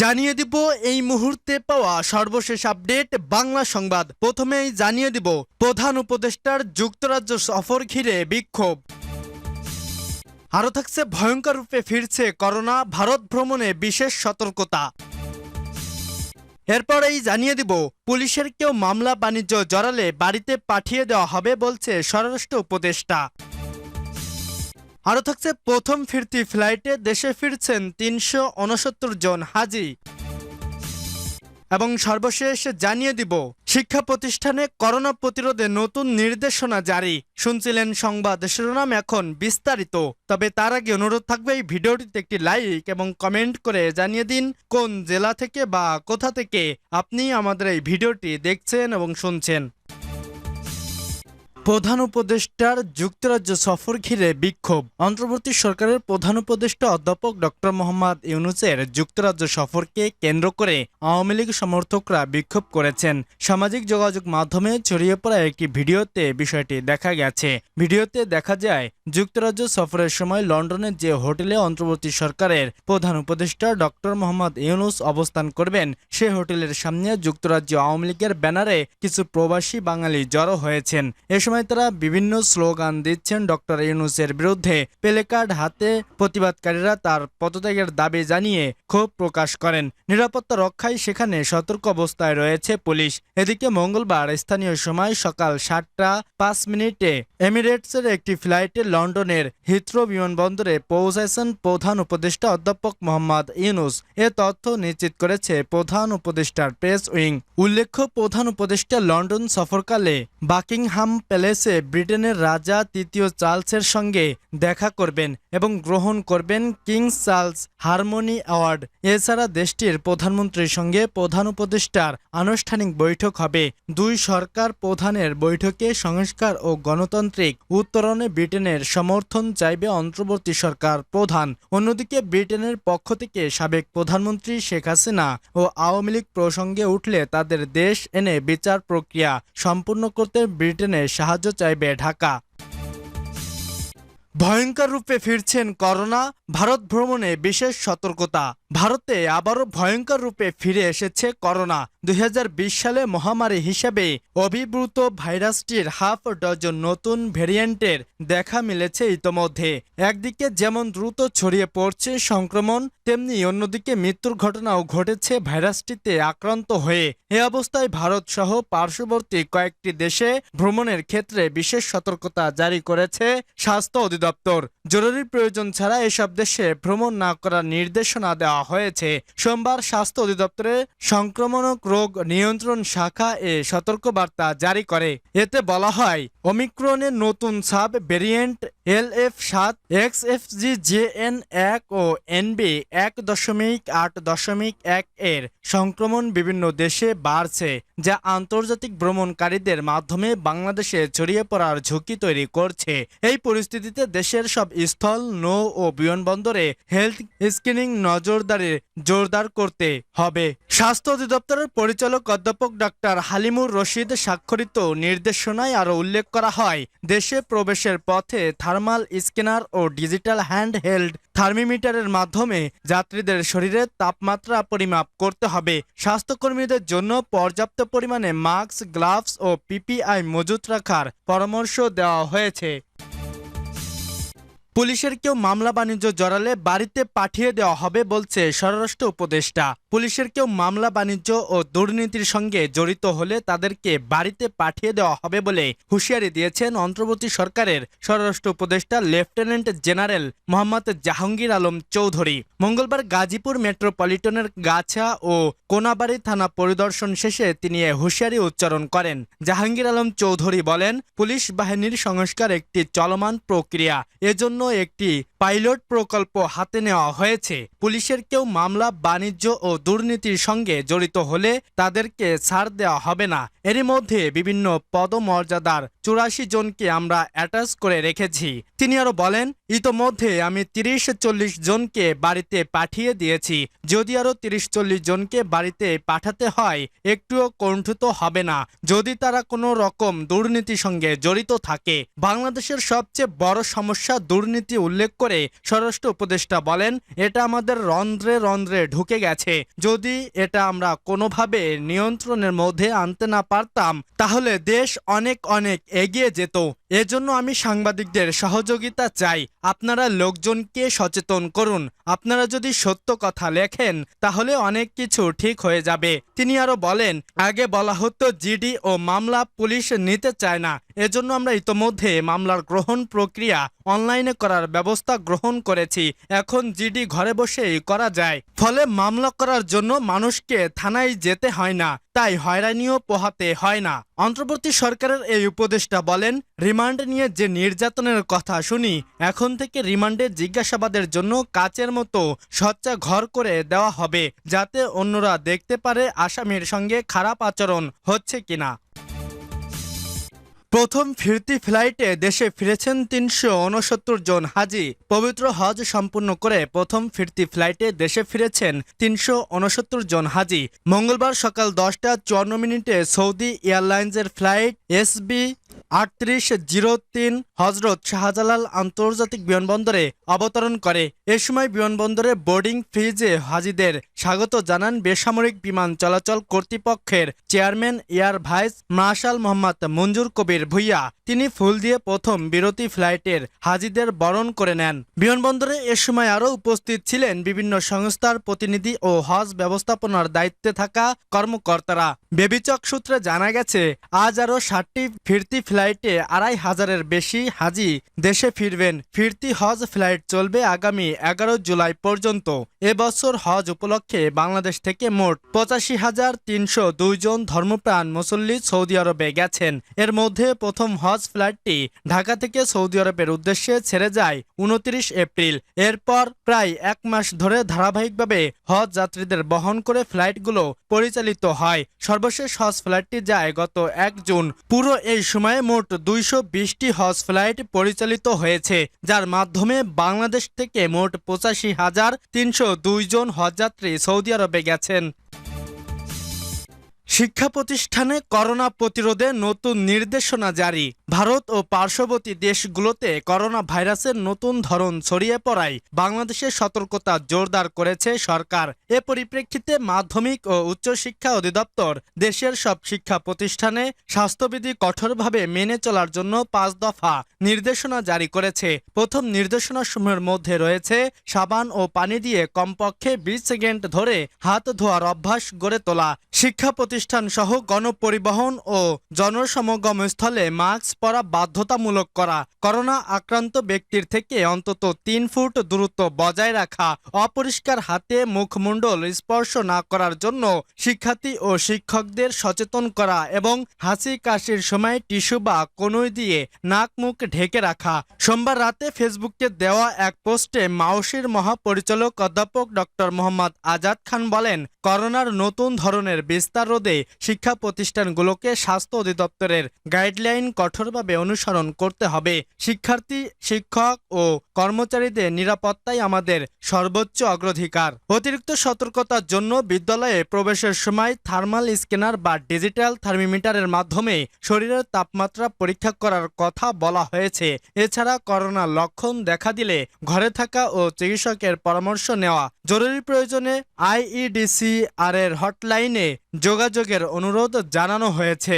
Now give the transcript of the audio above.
জানিয়ে দিব এই মুহূর্তে পাওয়া সর্বশেষ আপডেট বাংলা সংবাদ। প্রথমেই জানিয়ে দিব, প্রধান উপদেষ্টার যুক্তরাজ্য সফর ঘিরে বিক্ষোভ। আরও থাকছে ভয়ঙ্কর রূপে ফিরছে করোনা, ভারত ভ্রমণে বিশেষ সতর্কতা। এরপরেই জানিয়ে দিব, পুলিশের কেউ মামলা বাণিজ্য জড়ালে বাড়িতে পাঠিয়ে দেওয়া হবে বলছে স্বরাষ্ট্র উপদেষ্টা। আরও থাকছে প্রথম ফিরতি ফ্লাইটে দেশে ফিরছেন তিনশো উনসত্তর জন হাজি। এবং সর্বশেষ জানিয়ে দিব, শিক্ষা প্রতিষ্ঠানে করোনা প্রতিরোধে নতুন নির্দেশনা জারি। শুনছিলেন সংবাদ শিরোনাম এখন বিস্তারিত। তবে তার আগে অনুরোধ থাকবে এই ভিডিওটিতে একটি লাইক এবং কমেন্ট করে জানিয়ে দিন কোন জেলা থেকে বা কোথা থেকে আপনি আমাদের এই ভিডিওটি দেখছেন এবং শুনছেন। প্রধান উপদেষ্টার যুক্তরাজ্য সফর ঘিরে বিক্ষোভ। অন্তর্বর্তী সরকারের প্রধান উপদেষ্টা অধ্যাপক ডক্টর মোহাম্মদ ইউনুসের যুক্তরাজ্য সফরকে কেন্দ্র করে আওয়ামী লীগ সমর্থকরা বিক্ষোভ করেছেন। সামাজিক যোগাযোগ মাধ্যমে ছড়িয়ে পড়া একটি ভিডিওতে বিষয়টি দেখা গেছে। ভিডিওতে দেখা যায়, যুক্তরাজ্য সফরের সময় লন্ডনের যে হোটেলে অন্তর্বর্তী সরকারের প্রধান উপদেষ্টা ডক্টর মোহাম্মদ ইউনুস অবস্থান করবেন, সে হোটেলের সামনে যুক্তরাজ্য আওয়ামী লীগের ব্যানারে কিছু প্রবাসী বাঙালি জড়ো হয়েছেন। এ সময় তারা বিভিন্ন স্লোগান দিচ্ছেন ডক্টর ইউনুসের বিরুদ্ধে। প্লেকার্ড হাতে প্রতিবাদকারীরা তার পদত্যাগের দাবি জানিয়ে ক্ষোভ প্রকাশ করেন। নিরাপত্তা রক্ষায় সেখানে সতর্ক অবস্থায় রয়েছে পুলিশ। এদিকে মঙ্গলবার স্থানীয় সময় সকাল সাতটা পাঁচ মিনিটে এমিরেটসের একটি ফ্লাইটে লন্ডনের হিথ্রো বিমানবন্দরে পৌঁছেছেন প্রধান উপদেষ্টা অধ্যাপক মোহাম্মদ ইউনুস। এ তথ্য নিশ্চিত করেছে প্রধান উপদেষ্টার প্রেস উইং। উল্লেখ্য, প্রধান উপদেষ্টা লন্ডন সফরকালে বাকিংহাম প্যালেসে ব্রিটেনের রাজা তৃতীয় চার্লসের সঙ্গে দেখা করবেন এবং গ্রহণ করবেন কিং চার্লস হারমোনি অ্যাওয়ার্ড। এছাড়া দেশটির প্রধানমন্ত্রীর সঙ্গে প্রধান উপদেষ্টার আনুষ্ঠানিক বৈঠক হবে। দুই সরকার প্রধানের বৈঠকে সংস্কার ও গণতান্ত্রিক উত্তরণে ব্রিটেনের সমর্থন চাইবে অন্তর্বর্তী সরকার প্রধান। অন্যদিকে ব্রিটেনের পক্ষ থেকে সাবেক প্রধানমন্ত্রী শেখ হাসিনা ও আওয়ামী লীগ প্রসঙ্গে উঠলে তাদের দেশ এনে বিচার প্রক্রিয়া সম্পূর্ণ করতে ব্রিটেনের সাহায্য চাইবে ঢাকা। ভয়ঙ্কর রূপে ফিরছেন করোনা ভারত ভ্রমণে বিশেষ সতর্কতা। ভারতে আবারও ভয়ঙ্কর রূপে ফিরে এসেছে করোনা। দুই হাজার বিশ সালে মহামারী হিসেবে অভিভূত ভাইরাসটির হাফ ডজন নতুন ভেরিয়েন্টের দেখা মিলেছে ইতোমধ্যে। একদিকে যেমন দ্রুত ছড়িয়ে পড়ছে সংক্রমণ, তেমনি অন্যদিকে মৃত্যুর ঘটনাও ঘটেছে ভাইরাসটিতে আক্রান্ত হয়ে। এ অবস্থায় ভারত সহ পার্শ্ববর্তী কয়েকটি দেশে ভ্রমণের ক্ষেত্রে বিশেষ সতর্কতা জারি করেছে স্বাস্থ্য অধিদপ্তর। জরুরি প্রয়োজন ছাড়া এসব দেশে ভ্রমণ না করার নির্দেশনা দেওয়া হয়েছে। সোমবার স্বাস্থ্য অধিদপ্তরে সংক্রমণক রোগ নিয়ন্ত্রণ শাখা এ সতর্কবার্তা জারি করে। এতে বলা হয় অমিক্রনের নতুন সাব ভেরিয়েন্ট এল এফ সাত, X F G, J N এক ও এনবি এক দশমিক আট দশমিক এক এর সংক্রমণ বিভিন্ন দেশে বাড়ছে, যা আন্তর্জাতিক ভ্রমণকারীদের মাধ্যমে বাংলাদেশে ছড়িয়ে পড়ার ঝুঁকি তৈরি করছে। এই পরিস্থিতিতে দেশের সব স্থল, নৌ ও বিমানবন্দরে হেলথ স্ক্রিনিং নজরদারি জোরদার করতে হবে। স্বাস্থ্য অধিদপ্তরের পরিচালক অধ্যাপক ডাক্তার হালিমুর রশিদ স্বাক্ষরিত নির্দেশনায় আরও উল্লেখ করা হয়, দেশে প্রবেশের পথে থার্মাল স্ক্যানার ও ডিজিটাল হ্যান্ড হেল্ড থার্মিমিটারের মাধ্যমে যাত্রীদের শরীরে তাপমাত্রা পরিমাপ করতে হবে। স্বাস্থ্যকর্মীদের জন্য পর্যাপ্ত পরিমাণে মাস্ক, গ্লাভস ও পিপিআই মজুত রাখার পরামর্শ দেওয়া হয়েছে। পুলিশের কেউ মামলা বাণিজ্য জড়ালে বাড়িতে পাঠিয়ে দেওয়া হবে বলছে স্বরাষ্ট্র উপদেষ্টা। পুলিশের কেউ মামলা বাণিজ্য ও দুর্নীতির সঙ্গে জড়িত হলে তাদেরকে বাড়িতে পাঠিয়ে দেওয়া হবে বলে হুঁশিয়ারি দিয়েছেন অন্তর্বর্তী সরকারের স্বরাষ্ট্র উপদেষ্টা লেফটেন্যান্ট জেনারেল মোহাম্মদ জাহাঙ্গীর আলম চৌধুরী। মঙ্গলবার গাজীপুর মেট্রোপলিটনের গাছা ও কোনাবাড়ি থানা পরিদর্শন শেষে তিনি হুঁশিয়ারি উচ্চারণ করেন। জাহাঙ্গীর আলম চৌধুরী বলেন, পুলিশ বাহিনীর সংস্কার একটি চলমান প্রক্রিয়া। এজন্য একটি পাইলট প্রকল্প হাতে নেওয়া হয়েছে। পুলিশের কেউ মামলা, বাণিজ্য ও দুর্নীতির সঙ্গে জড়িত হলে তাদেরকে ছাড় দেওয়া হবে না। এরই মধ্যে বিভিন্ন পদমর্যাদার চুরাশি জনকে আমরা অ্যাটাচ করে রেখেছি। তিনি আরও বলেন, ইতোমধ্যে আমি তিরিশ চল্লিশ জনকে বাড়িতে পাঠিয়ে দিয়েছি। যদি আরও তিরিশ চল্লিশ জনকে বাড়িতে পাঠাতে হয়, একটুও কণ্ঠিত হবে না। যদি তারা কোনো রকম দুর্নীতির সঙ্গে জড়িত থাকে। বাংলাদেশের সবচেয়ে বড় সমস্যা দুর্নীতি উল্লেখ করে স্বরাষ্ট্র উপদেষ্টা বলেন, এটা আমাদের রন্ধ্রে রন্ধ্রে ঢুকে গেছে। যদি এটা আমরা কোনোভাবে নিয়ন্ত্রণের মধ্যে আনতে না পারতাম, তাহলে দেশ অনেক অনেক এগিয়ে যেত এজন্য আমি সাংবাদিকদের সহযোগিতা চাই। আপনারা লোকজনকে সচেতন করুন। আপনারা যদি সত্য কথা লেখেন, তাহলে অনেক কিছু ঠিক হয়ে যাবে। তিনি আরও বলেন, আগে বলা হতো, জিডি ও মামলা পুলিশ নিতে চায় না। এজন্য আমরা ইতোমধ্যে মামলার গ্রহণ প্রক্রিয়া অনলাইনে করার ব্যবস্থা গ্রহণ করেছি। এখন জিডি ঘরে বসেই করা যায়। ফলে মামলা করার জন্য মানুষকে থানায় যেতে হয় না। তাই হয়রানিও পোহাতে হয় না। অন্তর্বর্তী সরকারের এই উপদেষ্টা বলেন রিমান্ড নিয়ে যে নির্যাতনের কথা শুনি, এখন থেকে রিমান্ডে জিজ্ঞাসাবাদের জন্য কাচের মতো সচ্চা ঘর করে দেওয়া হবে, যাতে অন্যরা দেখতে পারে আসামির সঙ্গে খারাপ আচরণ হচ্ছে কিনা। প্রথম ফিরতি ফ্লাইটে দেশে ফিরেছেন তিনশো উনসত্তর জন হাজি। পবিত্র হজ সম্পূর্ণ করে প্রথম ফিরতি ফ্লাইটে দেশে ফিরেছেন তিনশো উনসত্তর জন হাজি। মঙ্গলবার সকাল দশটা চুয়ান্ন মিনিটে সৌদি এয়ারলাইন্সের ফ্লাইট এসবি আটত্রিশ জিরো তিন হজরত শাহজালাল আন্তর্জাতিক বিমানবন্দরে অবতরণ করে। এ সময় বিমানবন্দরে বোর্ডিং ফ্রিজে হাজিদের স্বাগত জানান বেসামরিক বিমান চলাচল কর্তৃপক্ষের chairman air vice marshal Mohammad Manzur Kabir. Bhuiya তিনি ফুল দিয়ে প্রথম বিরতি ফ্লাইটের হাজিদের বরণ করে নেন। বিমানবন্দরে এ সময় আরও উপস্থিত ছিলেন বিভিন্ন সংস্থার প্রতিনিধি ও হজ ব্যবস্থাপনার দায়িত্বে থাকা কর্মকর্তারা। বেবিচক সূত্রে জানা গেছে, আজ আরও ষাটটি ফিরতি ফ্লাইটে আড়াই হাজারের বেশি হাজি দেশে ফিরবেন। ফিরতি হজ ফ্লাইট চলবে আগামী এগারো জুলাই পর্যন্ত। এবছর হজ উপলক্ষে বাংলাদেশ থেকে মোট পঁচাশি হাজার তিনশো দুইজন ধর্মপ্রাণ মুসল্লি সৌদি আরবে গেছেন। এর মধ্যে প্রথম হজ ফ্লাইটটি ঢাকা থেকে সৌদি আরবের উদ্দেশ্যে ছেড়ে যায় উনত্রিশ এপ্রিল। এরপর প্রায় এক মাস ধরে ধারাবাহিকভাবে হজ যাত্রীদের বহন করে ফ্লাইটগুলো পরিচালিত হয়। সর্বশেষ হজ ফ্লাইটটি যায় গত এক জুন। পুরো এই সময়ে মোট দুইশো বিশটি হজ ফ্লাইট পরিচালিত হয়েছে, যার মাধ্যমে বাংলাদেশ থেকে মোট পঁচাশি হাজার তিনশো জন হজযাত্রী সৌদি আরবে গেছেন। শিক্ষা প্রতিষ্ঠানে করোনা প্রতিরোধে নতুন নির্দেশনা জারি। ভারত ও পার্শ্ববর্তী দেশগুলোতে করোনা ভাইরাসের নতুন ধরন ছড়িয়ে পড়ায় বাংলাদেশের সতর্কতা জোরদার করেছে সরকার। এ পরিপ্রেক্ষিতে মাধ্যমিক ও উচ্চশিক্ষা অধিদপ্তর দেশের সব শিক্ষা প্রতিষ্ঠানে স্বাস্থ্যবিধি কঠোরভাবে মেনে চলার জন্য পাঁচ দফা নির্দেশনা জারি করেছে। প্রথম নির্দেশনাসমূহের মধ্যে রয়েছে সাবান ও পানি দিয়ে কমপক্ষে বিশ সেকেন্ড ধরে হাত ধোয়ার অভ্যাস গড়ে তোলা। শিক্ষা প্রতিষ্ঠান সহ গণপরিবহন ও জনসমাগম স্থলে মাস্ক পরা বাধ্যতামূলক করা। করোনা আক্রান্ত ব্যক্তির থেকে অন্তত তিন ফুট দূরত্ব বজায় রাখা, অপরিষ্কার হাতে মুখমণ্ডল স্পর্শ না করার জন্য শিক্ষার্থী ও শিক্ষকদের সচেতন করা এবং হাসি কাশির সময় টিস্যু বা কনুই দিয়ে নাক মুখ ঢেকে রাখা। সোমবার রাতে ফেসবুকে দেওয়া এক পোস্টে মাওসির মহাপরিচালক অধ্যাপক ডক্টর মোহাম্মদ আজাদ খান বলেন করোনার নতুন ধরনের বিস্তার রোধে শিক্ষা প্রতিষ্ঠানগুলোকে স্বাস্থ্য অধিদপ্তরের গাইডলাইন কঠোরভাবে অনুসরণ করতে হবে। শিক্ষার্থী, শিক্ষক ও কর্মচারীদের নিরাপত্তাই আমাদের সর্বোচ্চ অগ্রাধিকার। অতিরিক্ত সতর্কতার জন্য বিদ্যালয়ে প্রবেশের সময় থার্মাল স্ক্যানার বা ডিজিটাল থার্মিমিটারের মাধ্যমে শরীরের তাপমাত্রা পরীক্ষা করার কথা বলা হয়েছে। এছাড়া করোনার লক্ষণ দেখা দিলে ঘরে থাকা ও চিকিৎসকের পরামর্শ নেওয়া জরুরি প্রয়োজনে আইইডিসি আর এর হটলাইনে যোগাযোগের অনুরোধ জানানো হয়েছে।